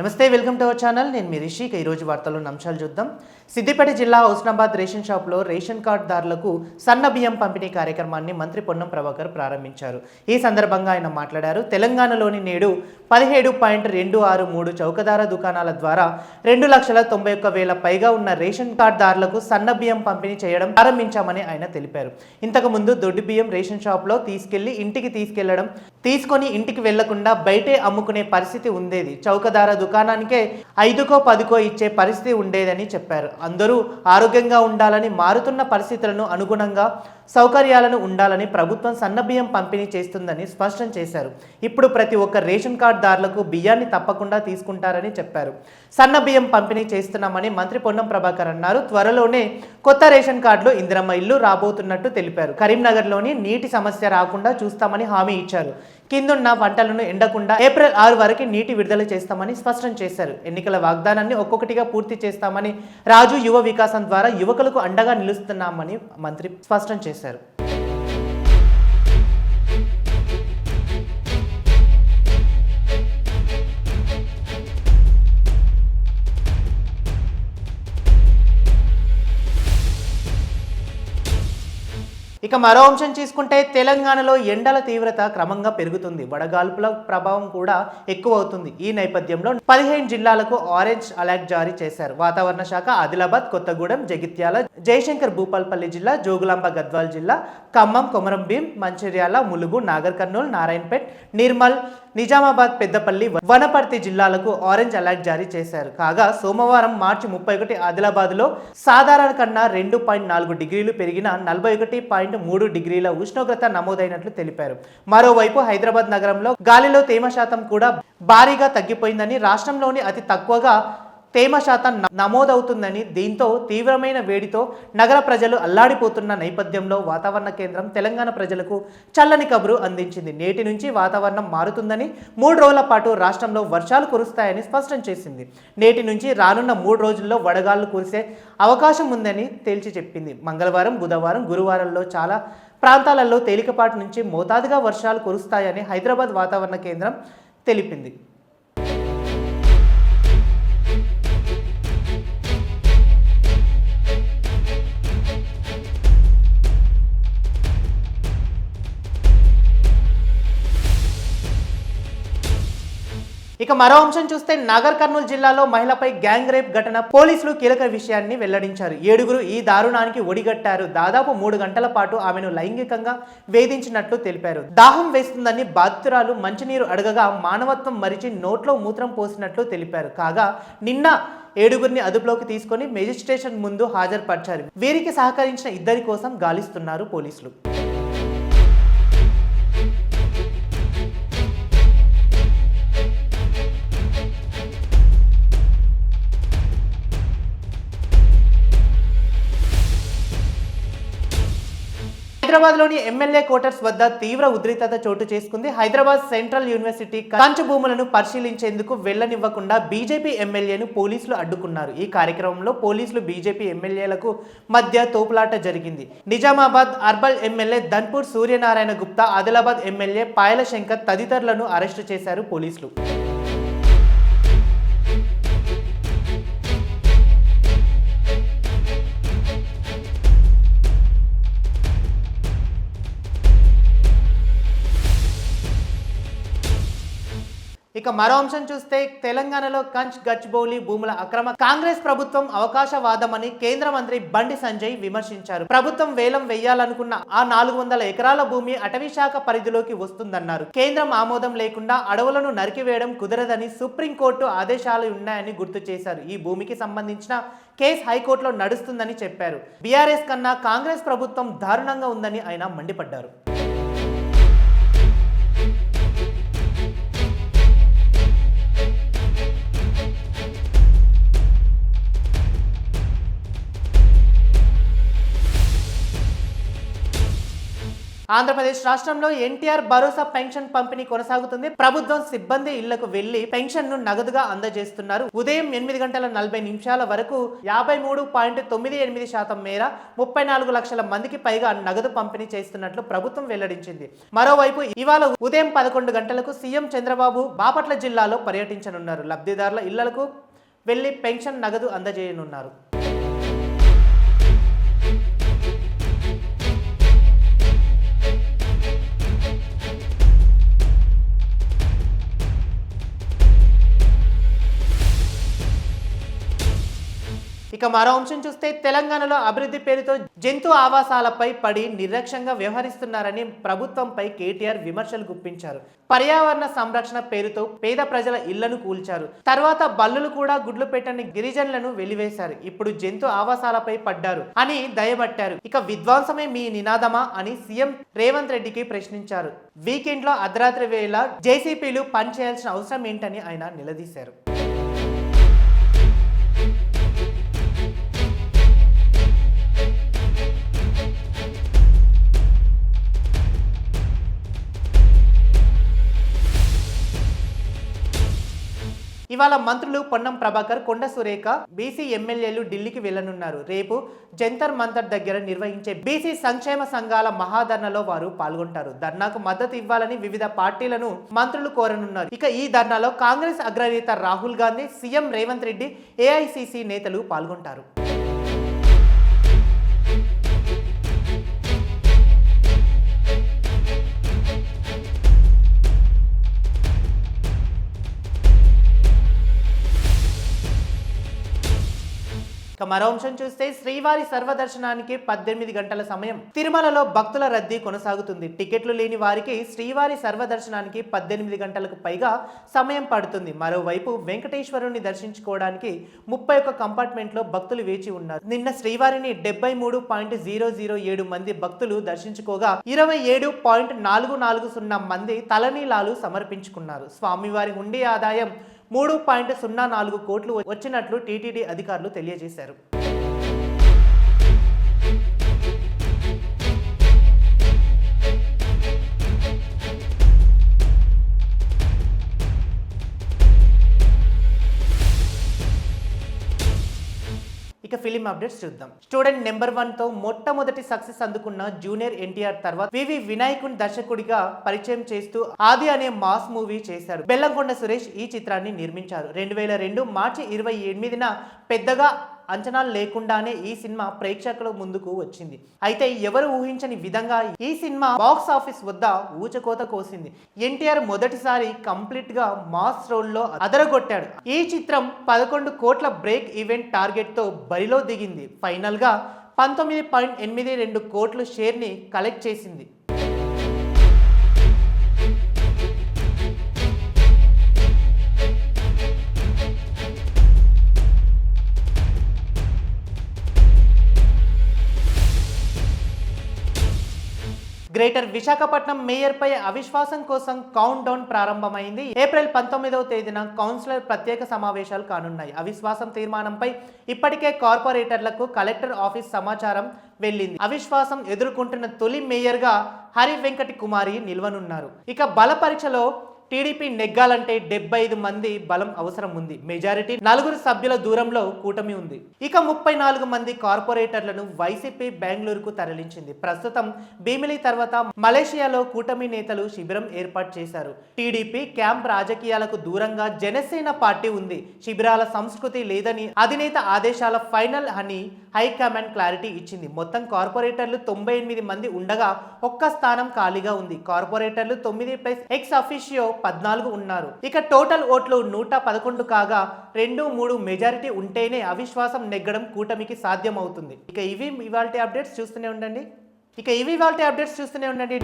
నమస్తే welcome to our channel. నేను మీ రిషిక్. ఈరోజు వార్తల్లో అంశాలు చూద్దాం. సిద్దిపేట జిల్లా హుస్నాబాద్ రేషన్ షాప్లో రేషన్ కార్డుదారులకు సన్న బియ్యం పంపిణీ కార్యక్రమాన్ని మంత్రి పొన్నం ప్రభాకర్ ప్రారంభించారు. ఈ సందర్భంగా ఆయన మాట్లాడారు. తెలంగాణలోని నేడు పదిహేడు పాయింట్ రెండు ఆరు మూడు చౌకదార దుకాణాల ద్వారా రెండు లక్షల తొంభై ఒక్క వేల పైగా ఉన్న రేషన్ కార్డుదారులకు సన్న బియ్యం పంపిణీ చేయడం ప్రారంభించామని ఆయన తెలిపారు. ఇంతకు ముందు దొడ్డు బియ్యం రేషన్ షాప్లో తీసుకెళ్ళి ఇంటికి తీసుకెళ్ళడం తీసుకొని ఇంటికి వెళ్ళకుండా బయటే అమ్ముకునే పరిస్థితి ఉండేది. చౌకదార దుకాణానికే ఐదుకో పదుకో ఇచ్చే పరిస్థితి ఉండేదని చెప్పారు. అందరూ ఆరోగ్యంగా ఉండాలని మారుతున్న పరిస్థితులను అనుగుణంగా సౌకర్యాలను ఉండాలని ప్రభుత్వం సన్నబియ్యం పంపిణీ చేస్తుందని స్పష్టం చేశారు. ఇప్పుడు ప్రతి ఒక్క రేషన్ కార్డుదారులకు బియ్యాన్ని తప్పకుండా తీసుకుంటారని చెప్పారు. సన్న బియ్యం పంపిణీ చేస్తున్నామని మంత్రి పొన్నం ప్రభాకర్ అన్నారు. త్వరలోనే కొత్త రేషన్ కార్డులు ఇందిరమ్మ ఇల్లు రాబోతున్నట్టు తెలిపారు. కరీంనగర్లోని నీటి సమస్య రాకుండా చూస్తామని హామీ ఇచ్చారు. కిందున్న పంటలను ఎండకుండా ఏప్రిల్ ఆరు వరకు నీటి విడుదల చేస్తామని స్పష్టం చేశారు. ఎన్నికల వాగ్దానాన్ని ఒక్కొక్కటిగా పూర్తి చేస్తామని రాజు యువ వికాసం ద్వారా యువకులకు అండగా నిలుస్తున్నామని మంత్రి స్పష్టం చేశారు. ఇక మరో అంశం తీసుకుంటే తెలంగాణలో ఎండల తీవ్రత క్రమంగా పెరుగుతుంది. వడగాల్పుల ప్రభావం కూడా ఎక్కువ అవుతుంది ఈ నేపథ్యంలో పదిహేను జిల్లాలకు ఆరెంజ్ అలర్ట్ జారీ చేశారు. వాతావరణ శాఖ ఆదిలాబాద్ కొత్తగూడెం జగిత్యాల జయశంకర్ భూపాల్పల్లి జిల్లా జోగులాంబ గద్వాల్ జిల్లా ఖమ్మం కొమరంభీం మంచిర్యాల ములుగు నాగర్ కర్నూలు నారాయణపేట్ నిర్మల్ నిజామాబాద్ పెద్దపల్లి వనపర్తి జిల్లాలకు ఆరెంజ్ అలర్ట్ జారీ చేశారు. కాగా సోమవారం మార్చి ముప్పై ఒకటి ఆదిలాబాద్లో సాధారణ కన్నా రెండు పాయింట్ నాలుగు డిగ్రీలు పెరిగిన నలభై ఒకటి పాయింట్ మూడు డిగ్రీల ఉష్ణోగ్రత నమోదైనట్లు తెలిపారు. మరోవైపు హైదరాబాద్ నగరంలో గాలిలో తేమ శాతం కూడా భారీగా తగ్గిపోయిందని రాష్ట్రంలోని అతి తక్కువగా తేమ శాతం నమోదవుతుందని దీంతో తీవ్రమైన వేడితో నగర ప్రజలు అల్లాడిపోతున్న నేపథ్యంలో వాతావరణ కేంద్రం తెలంగాణ ప్రజలకు చల్లని కబురు అందించింది. నేటి నుంచి వాతావరణం మారుతుందని మూడు రోజుల పాటు రాష్ట్రంలో వర్షాలు కురుస్తాయని స్పష్టం చేసింది. నేటి నుంచి రానున్న మూడు రోజుల్లో వడగాళ్ళు కురిసే అవకాశం ఉందని తేల్చి చెప్పింది. మంగళవారం బుధవారం గురువారంలో చాలా ప్రాంతాలలో తేలికపాటి నుంచి మోతాదుగా వర్షాలు కురుస్తాయని హైదరాబాద్ వాతావరణ కేంద్రం తెలిపింది. ఇక మరో అంశం చూస్తే నగర్ కర్నూలు జిల్లాలో మహిళపై గ్యాంగ్ రేప్ ఘటన పోలీసులు కీలక విషయాన్ని వెల్లడించారు. ఏడుగురు ఈ దారుణానికి ఒడిగట్టారు. దాదాపు మూడు గంటల పాటు ఆమెను లైంగికంగా వేధించినట్లు తెలిపారు. దాహం వేస్తుందని బాధితురాలు మంచినీరు అడగగా మానవత్వం మరిచి నోట్లో మూత్రం పోసినట్లు తెలిపారు. కాగా నిన్న ఏడుగురిని అదుపులోకి తీసుకొని మెజిస్ట్రేషన్ ముందు హాజరుపరిచారు. వీరికి సహకరించిన ఇద్దరి కోసం గాలిస్తున్నారు పోలీసులు. హైదరాబాద్లోని ఎమ్మెల్యే క్వార్టర్స్ వద్ద తీవ్ర ఉద్రిక్తత చోటు చేసుకుంది. హైదరాబాద్ సెంట్రల్ యూనివర్సిటీ కంచు భూములను పరిశీలించేందుకు వెళ్ళనివ్వకుండా బీజేపీ ఎమ్మెల్యేను పోలీసులు అడ్డుకున్నారు. ఈ కార్యక్రమంలో పోలీసులు బీజేపీ ఎమ్మెల్యేలకు మధ్య తోపులాట జరిగింది. Nizamabad urban MLA Dhanpal Suryanarayana Gupta Adilabad MLA Payal Shankar తదితరులను arrest చేశారు పోలీసులు. ఇక మరో అంశం చూస్తే తెలంగాణలో కంచ్ గచ్బౌలి భూముల అక్రమ కాంగ్రెస్ ప్రభుత్వం అవకాశవాదమని కేంద్ర మంత్రి బండి సంజయ్ విమర్శించారు. ప్రభుత్వం వేలం వేయాలనుకున్న ఆ నాలుగు వందల ఎకరాల భూమి అటవీ శాఖ పరిధిలోకి వస్తుందన్నారు. కేంద్రం ఆమోదం లేకుండా అడవులను నరికివేయడం కుదరదని సుప్రీంకోర్టు ఆదేశాలు ఉన్నాయని గుర్తు చేశారు. ఈ భూమికి సంబంధించిన కేసు హైకోర్టులో నడుస్తుందని చెప్పారు. బీఆర్ఎస్ కన్నా కాంగ్రెస్ ప్రభుత్వం దారుణంగా ఉందని ఆయన మండిపడ్డారు. ఆంధ్రప్రదేశ్ రాష్ట్రంలో ఎన్టీఆర్ భరోసా పెన్షన్ పంపిణీ కొనసాగుతుంది. ప్రభుత్వం సిబ్బంది ఇళ్ళకు వెళ్ళి పెన్షన్ను నగదుగా అందజేస్తున్నారు. ఉదయం ఎనిమిది గంటల నలభై నిమిషాల వరకు యాభై మూడు పాయింట్ తొమ్మిది ఎనిమిది శాతం మేర ముప్పై నాలుగు లక్షల మందికి పైగా నగదు పంపిణీ చేస్తున్నట్లు ప్రభుత్వం వెల్లడించింది. మరోవైపు ఇవాళ ఉదయం పదకొండు గంటలకు సీఎం చంద్రబాబు బాపట్ల జిల్లాలో పర్యటించనున్నారు. లబ్ధిదారుల ఇళ్ళకు వెళ్ళి పెన్షన్ నగదు అందజేయనున్నారు. ఇక మరో అంశం చూస్తే తెలంగాణలో అభివృద్ధి పేరుతో జంతు ఆవాసాలపై పడి నిర్లక్ష్యంగా వ్యవహరిస్తున్నారని ప్రభుత్వంపై కేటీఆర్ విమర్శలు గుప్పించారు. పర్యావరణ సంరక్షణ పేరుతో పేద ప్రజల ఇళ్ళను కూల్చారు. తర్వాత బల్లులు కూడా గుడ్లు పెట్టని గిరిజనులను వెలివేశారు. ఇప్పుడు జంతు ఆవాసాలపై పడ్డారు అని దయబట్టారు ఇక విధ్వంసమే మీ నినాదమా అని సీఎం రేవంత్ రెడ్డికి ప్రశ్నించారు. వీకెండ్లో అర్ధరాత్రి వేళ జేసీపీలు పనిచేయాల్సిన అవసరం ఏంటని ఆయన నిలదీశారు. ఇవాళ మంత్రులు పొన్నం ప్రభాకర్ కొండ సురేఖ బీసీ ఎమ్మెల్యేలు ఢిల్లీకి వెళ్ళనున్నారు రేపు జంతర్ మంతర్ దగ్గర నిర్వహించే బీసీ సంక్షేమ సంఘాల మహాధర్నలో వారు పాల్గొంటారు. ధర్నాకు మద్దతు ఇవ్వాలని వివిధ పార్టీలను మంత్రులు కోరనున్నారు. ఇక ఈ ధర్నాలో కాంగ్రెస్ అగ్రనేత రాహుల్ గాంధీ సీఎం రేవంత్ రెడ్డి ఏఐసిసి నేతలు పాల్గొంటారు. మరో అంశం చూస్తే శ్రీవారి సర్వదర్శనానికి పద్దెనిమిది గంటల సమయం. తిరుమలలో భక్తుల రద్దీ కొనసాగుతుంది. టికెట్లు లేని వారికి శ్రీవారి సర్వదర్శనానికి పద్దెనిమిది గంటలకు పైగా సమయం పడుతుంది. మరోవైపు వెంకటేశ్వరుని దర్శించుకోవడానికి ముప్పై ఒక్క కంపార్ట్మెంట్లో భక్తులు వేచి ఉన్నారు. నిన్న శ్రీవారిని డెబ్బై మూడు పాయింట్ జీరో జీరో ఏడు మంది భక్తులు దర్శించుకోగా ఇరవై ఏడు పాయింట్ నాలుగు నాలుగు సున్నా మంది తలనీలాలు సమర్పించుకున్నారు. స్వామివారి హుండీ ఆదాయం మూడు పాయింట్ సున్నా నాలుగు కోట్లు వచ్చినట్లు టీటీడీ అధికారులు తెలియజేశారు. ఇక ఫిలిం అప్డేట్స్ చూద్దాం. స్టూడెంట్ నెంబర్ వన్తో మొట్టమొదటి సక్సెస్ అందుకున్న జూనియర్ ఎన్టీఆర్ తర్వాత వివి వినాయకుని దర్శకుడిగా పరిచయం చేస్తూ ఆది అనే మాస్ మూవీ చేశారు బెల్లంకొండ సురేష్ ఈ చిత్రాన్ని నిర్మించారు. రెండు వేల రెండు మార్చి ఇరవై ఎనిమిదిన పెద్దగా అంచనాలు లేకుండానే ఈ సినిమా ప్రేక్షకుల ముందుకు వచ్చింది. అయితే ఎవరు ఊహించని విధంగా ఈ సినిమా బాక్స్ ఆఫీస్ వద్ద ఊచకోత కోసింది. ఎన్టీఆర్ మొదటిసారి కంప్లీట్గా మాస్ రోల్లో అదరగొట్టాడు. ఈ చిత్రం పదకొండు కోట్ల బ్రేక్ ఈవెంట్ టార్గెట్తో బరిలో దిగింది. ఫైనల్గా పంతొమ్మిది పాయింట్ ఎనిమిది రెండు కోట్ల షేర్ని కలెక్ట్ చేసింది. గ్రేటర్ విశాఖపట్నం మేయర్పై అవిశ్వాసం కోసం కౌంట్ డౌన్ ప్రారంభమైంది. ఏప్రిల్ పంతొమ్మిదవ తేదీన కౌన్సిలర్ ప్రత్యేక సమావేశాలు కానున్నాయి. అవిశ్వాసం తీర్మానంపై ఇప్పటికే కార్పొరేటర్లకు కలెక్టర్ ఆఫీస్ సమాచారం వెళ్ళింది. అవిశ్వాసం ఎదుర్కొంటున్న తొలి మేయర్గా హరి వెంకట కుమారి నిల్వనున్నారు. ఇక బల పరీక్షలో టీడీపీ నెగ్గాలంటే డెబ్బై ఐదు మంది బలం అవసరం ఉంది. మెజారిటీ నలుగురు సభ్యుల దూరంలో కూటమి ఉంది. ఇక ముప్పై నాలుగు మంది కార్పొరేటర్లను వైసీపీ బెంగళూరుకు తరలించింది. ప్రస్తుతం భీమిలి తర్వాత మలేషియాలో కూటమి నేతలు శిబిరం ఏర్పాటు చేశారు. టీడీపీ క్యాంప్ రాజకీయాలకు దూరంగా జనసేన పార్టీ ఉంది. శిబిరాల సంస్కృతి లేదని అధినేత ఆదేశాల ఫైనల్ అని హైకమాండ్ క్లారిటీ ఇచ్చింది. మొత్తం కార్పొరేటర్లు తొంభై ఎనిమిది మంది ఉండగా ఒక్క స్థానం ఖాళీగా ఉంది. కార్పొరేటర్లు తొమ్మిది ప్లస్ ఎక్స్ అఫీషియో పద్నాలుగు ఉన్నారు. ఇక టోటల్ ఓట్లు నూట పదకొండు కాగా రెండు మూడు మెజారిటీ ఉంటేనే అవిశ్వాసం నెగ్గడం కూటమికి సాధ్యమవుతుంది. ఇక ఇవి ఇవాళ అప్డేట్స్ చూస్తూనే ఉండండి. ఇక ఇవి ఇవాళ అప్డేట్స్ చూస్తూనే ఉండండి.